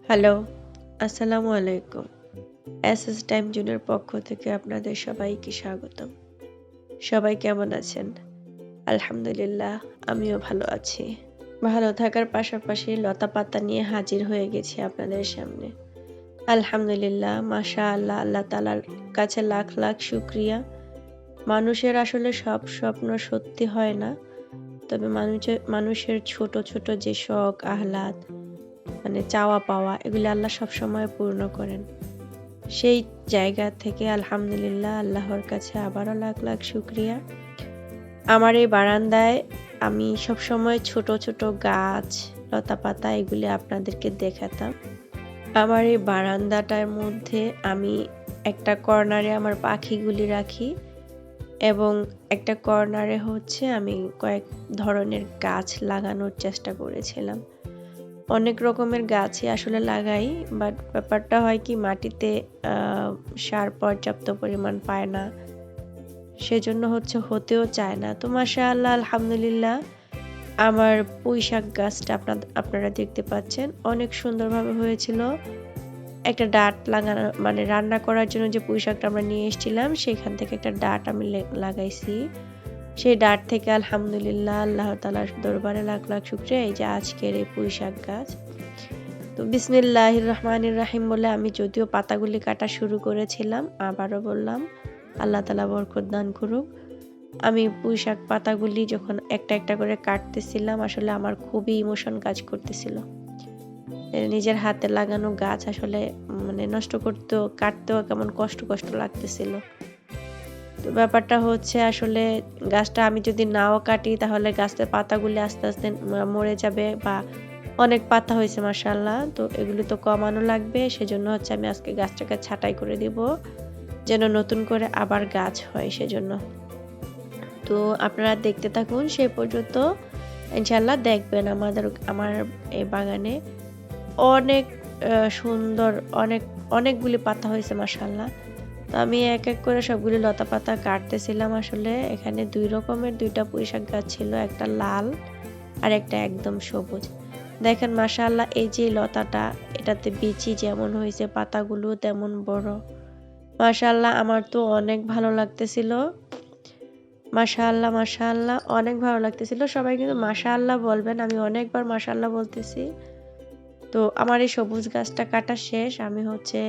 Hello, আসসালামু আলাইকুম। S S time জুনের পক্ষ থেকে আপনাদের সবাইকে স্বাগতম। সবাই কেমন আছেন? আলহামদুলিল্লাহ, আমিও ভালো আছি। ভালো থাকার পাশাপাশি লতাপাতা নিয়ে হাজির হয়ে গেছি আপনাদের সামনে। আলহামদুলিল্লাহ, মাশাআল্লাহ, আল্লাহ তাআলার কাছে লাখ লাখ শুক্রিয়া মানুষের আসলে সব স্বপ্ন সত্যি হয় না। তবে মানুষের মানুষের ছোট ছোট যে শখ, আহ্লাদ মানে চাওয়া পাওয়া এগুলি আল্লাহ সবসময় পূর্ণ করেন। সেই জায়গা থেকে আলহামদুলিল্লাহ আল্লাহর কাছে আবারও লাখ লাখ শুক্রিয়া আমার এই বারান্দায় আমি সবসময় ছোট ছোট গাছ, লতাপাতা এগুলি আপনাদেরকে দেখাতাম। আমার এই বারান্দাটার মধ্যে আমি একটা কর্নারে আমার পাখিগুলি রাখি এবং একটা কর্নারে হচ্ছে আমি কয়েক ধরনের গাছ লাগানোর চেষ্টা করেছিলাম। অনেক রকমের গাছই আসলে লাগাই বাট ব্যাপারটা হয় কি মাটিতে সার পর্যাপ্ত পরিমাণ পায় না। সেজন্য হচ্ছে হতেও চায় না। তো মাশাআল্লাহ, আলহামদুলিল্লাহ, আমার পুঁই শাক গাছটা আপনার আপনারা দেখতে পাচ্ছেন, অনেক সুন্দরভাবে হয়েছিল। একটা ডাট লাগানো মানে রান্না করার জন্য যে পুঁই শাকটা আমরা নিয়ে এসেছিলাম, সেখান থেকে একটা ডাট আমি লাগাইছি। সেই ডাট থেকে আলহামদুলিল্লাহ আল্লাহ তালার দরবারে লাখ লাখ শুক্রিয়া। এই যে আজকের এই পুঁই শাক গাছ। তো বিসমিল্লাহ রহমান রাহিম বলে আমি যদিও পাতাগুলি কাটা শুরু করেছিলাম, আবারও বললাম, আল্লাহ তালা বরকত দান করুক। আমি পুঁই শাক পাতাগুলি যখন একটা একটা করে কাটতেছিলাম, আসলে আমার খুবই ইমোশন কাজ করতেছিল। নিজের হাতে লাগানো গাছ আসলে মানে নষ্ট করতেও, কাটতেও কেমন কষ্ট কষ্ট লাগতেছিল। তো ব্যাপারটা হচ্ছে আসলে গাছটা আমি যদি নাও কাটি, তাহলে গাছের পাতাগুলি আস্তে আস্তে মরে যাবে বা অনেক পাতা হয়েছে মাসাল্লাহ তো এগুলি তো কমানো লাগবে, সেজন্য হচ্ছে আমি আজকে গাছটাকে ছাঁটাই করে দিব, যেন নতুন করে আবার গাছ হয়, সেজন্য। তো আপনারা দেখতে থাকুন সেই পর্যন্ত। ইনশাল্লাহ দেখবেন আমাদের, আমার এই বাগানে অনেক সুন্দর, অনেক, অনেকগুলি পাতা হয়েছে মাসাল্লাহ তো আমি এক এক করে সবগুলি লতা পাতা কাটতেছিলাম আসলে। এখানে দুই রকমের, দুইটা পুঁইশাক গাছ ছিল, একটা লাল আর একটা একদম সবুজ। দেখেন মাশাআল্লাহ, এই যে লতাটা, এটাতে বিচি যেমন হয়েছে, পাতাগুলো তেমন বড়। মাশাআল্লাহ, আমার তো অনেক ভালো লাগতেছিল। মাশাআল্লাহ মাশাআল্লাহ, অনেক ভালো লাগতেছিল। সবাই কিন্তু মাশাআল্লাহ বলবেন, আমি অনেকবার মাশাআল্লাহ বলতেছি। তো আমার এই সবুজ গাছটা কাটা শেষ, আমি হচ্ছে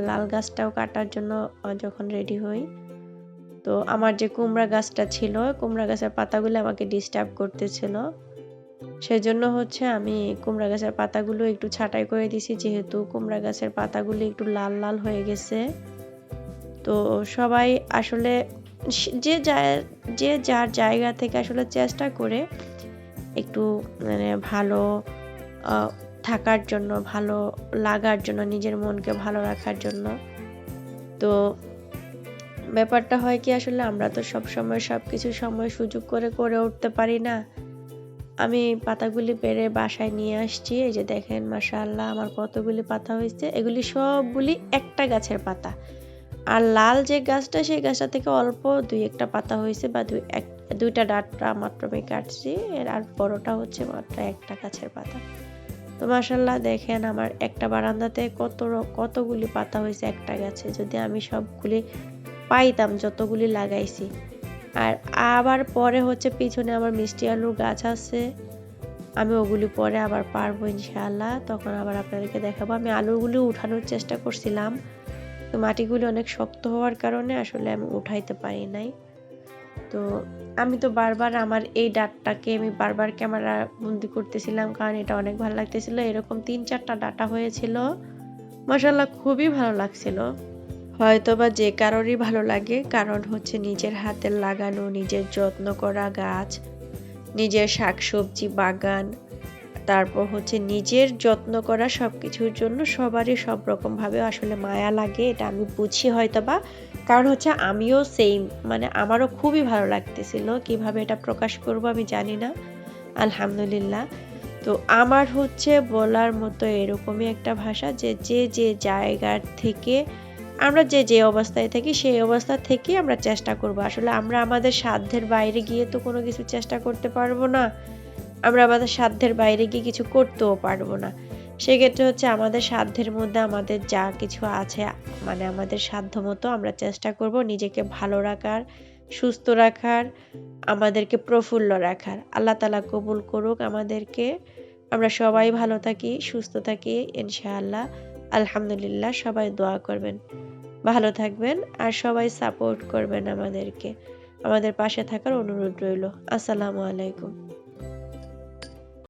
লাল গাছটাও কাটার জন্য যখন রেডি হই। তো আমার যে কুমড়া গাছটা ছিল, কুমড়া গাছের পাতাগুলো আমাকে ডিস্টার্ব করতেছিল। সেজন্য হচ্ছে আমি কুমড়া গাছের পাতাগুলো একটু ছাঁটাই করে দিছি, যেহেতু কুমড়া গাছের পাতাগুলো একটু লাল লাল হয়ে গেছে। তো সবাই আসলে যে যা- যে যার জায়গা থেকে আসলে চেষ্টা করে একটু মানে ভালো থাকার জন্য, ভালো লাগার জন্য, নিজের মনকে ভালো রাখার জন্য। তো ব্যাপারটা হয় কি, আসলে আমরা তো সব সময় সব কিছু সময় সুযোগ করে করে উঠতে পারি না। আমি পাতাগুলি পেরে বাসায় নিয়ে আসছি, এই যে দেখেন, মাশাআল্লাহ, আমার কতগুলি পাতা হয়েছে। এগুলি সবগুলি একটা গাছের পাতা। আর লাল যে গাছটা, সেই গাছটা থেকে অল্প দুই একটা পাতা হয়েছে বা দুই এক, দুইটা ডাঁটা মাত্র আমি কাটছি এর আর বড়টা হচ্ছে মাত্র একটা গাছের পাতা। তো মাশাল্লাহ দেখেন আমার একটা বারান্দাতে কত কতগুলি পাতা হয়েছে, একটা গাছে। যদি আমি সবগুলি পাইতাম, যতগুলি লাগাইছি। আর আবার পরে হচ্ছে পিছনে আমার মিষ্টি আলুর গাছ আছে। আমি ওগুলি পরে আবার পারব ইনশাআল্লাহ। তখন আবার আপনাদেরকে দেখাবো। আমি আলুগুলি উঠানোর চেষ্টা করছিলাম। তো মাটিগুলি অনেক শক্ত হওয়ার কারণে আসলে আমি উঠাইতে পারি নাই। তো আমি তো বারবার আমার এই ডাটটাকে আমি বারবার ক্যামেরা বন্দি করতেছিলাম, কারণ এটা অনেক ভালো লাগতেছিল। এরকম তিন চারটা ডাটা হয়েছিল মাসাল্লাহ খুবই ভালো লাগছিল। হয়তো বা যে কারোরই ভালো লাগে, কারণ হচ্ছে নিজের হাতের লাগানো, নিজের যত্ন করা গাছ, নিজের শাকসবজি বাগান তারপর হচ্ছে নিজের যত্ন করা সব কিছুর জন্য সবারই সব রকমভাবে আসলে মায়া লাগে, এটা আমি বুঝি হয়তো বা কারণ হচ্ছে আমিও সেম মানে আমারও খুবই ভালো লাগতেছিল, কীভাবে এটা প্রকাশ করব আমি জানি না, আলহামদুলিল্লাহ। তো আমার হচ্ছে বলার মতো এরকমই একটা ভাষা যে যে যে জায়গার থেকে, আমরা যে যে অবস্থায় থাকি সেই অবস্থা থেকে আমরা চেষ্টা করব। আসলে আমরা আমাদের সাধ্যের বাইরে গিয়ে তো কোনো কিছু চেষ্টা করতে পারব না। আমরা আমাদের সাধ্যের বাইরে গিয়ে কিছু করতেও পারব না। সেক্ষেত্রে হচ্ছে আমাদের সাধ্যের মধ্যে আমাদের যা কিছু আছে মানে আমাদের সাধ্য মতো আমরা চেষ্টা করব নিজেকে ভালো রাখার, সুস্থ রাখার, আমাদেরকে প্রফুল্ল রাখার। আল্লাহ তালা কবুল করুক আমাদেরকে। আমরা সবাই ভালো থাকি, সুস্থ থাকি, ইনশাআল্লাহ। আলহামদুলিল্লাহ, সবাই দোয়া করবেন। ভালো থাকবেন আর সবাই সাপোর্ট করবেন আমাদেরকে। আমাদের পাশে থাকার অনুরোধ রইল। আসসালামু আলাইকুম।